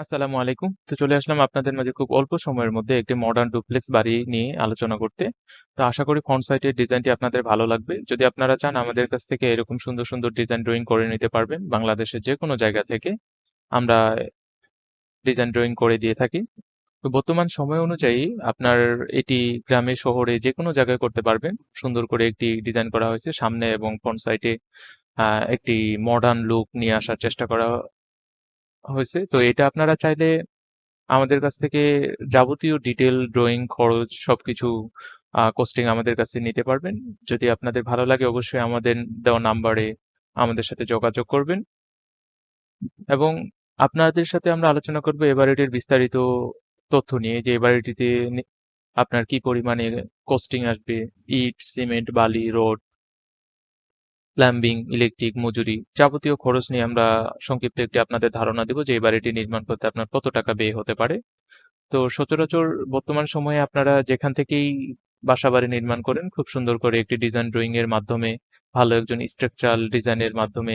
আসসালামু আলাইকুম। তো চলে আসলাম আপনাদের মাঝে খুব অল্প সময়ের মধ্যে একটি মডার্ন ডুপ্লেক্স বাড়ি নিয়ে আলোচনা করতে। তো আশা করি ফ্রন্ট সাইটের ডিজাইনটি আপনাদের ভালো লাগবে। যদি আপনারা চান আমাদের কাছ থেকে এরকম সুন্দর, সুন্দর ডিজাইন ড্রয়িং করে নিতে পারবেন। বাংলাদেশের যেকোনো জায়গা থেকে আমরা ডিজাইন ড্রয়িং করে দিয়ে থাকি। তো বর্তমান সময় অনুযায়ী আপনার এটি গ্রামে শহরে যেকোনো জায়গায় করতে পারবেন। সুন্দর করে একটি ডিজাইন করা হয়েছে। সামনে এবং ফ্রন্ট সাইডে আ একটি মডার্ন লুক নিয়ে আসার চেষ্টা করা হয়েছে। তো এটা আপনারা চাইলে আমাদের কাছ থেকে যাবতীয় ডিটেইল ড্রইং, খরচ সবকিছু কস্টিং আমাদের কাছে নিতে পারবেন। যদি আপনাদের ভালো লাগে অবশ্যই আমাদের দেওয়া নাম্বারে আমাদের সাথে যোগাযোগ করবেন। এবং আপনাদের সাথে আমরা আলোচনা করব এ বিস্তারিত তথ্য নিয়ে যে এ আপনার কি পরিমাণে কস্টিং আসবে, ইট, সিমেন্ট, বালি, রড প্লাম্বিং, ইলেকট্রিক, মজুরি যাবতীয় খরচ নিয়ে আমরা সংক্ষিপ্ত একটি আপনাদের ধারণা দিব যে এই বাড়িটি নির্মাণ করতে আপনার কত টাকা ব্যয় হতে পারে। তো সচরাচর বর্তমান সময়ে আপনারা যেখান থেকেই বাসাবাড়ি নির্মাণ করেন খুব সুন্দর করে একটি ডিজাইন ড্রয়িং এর মাধ্যমে ভালো একজন স্ট্রাকচারাল ডিজাইনের মাধ্যমে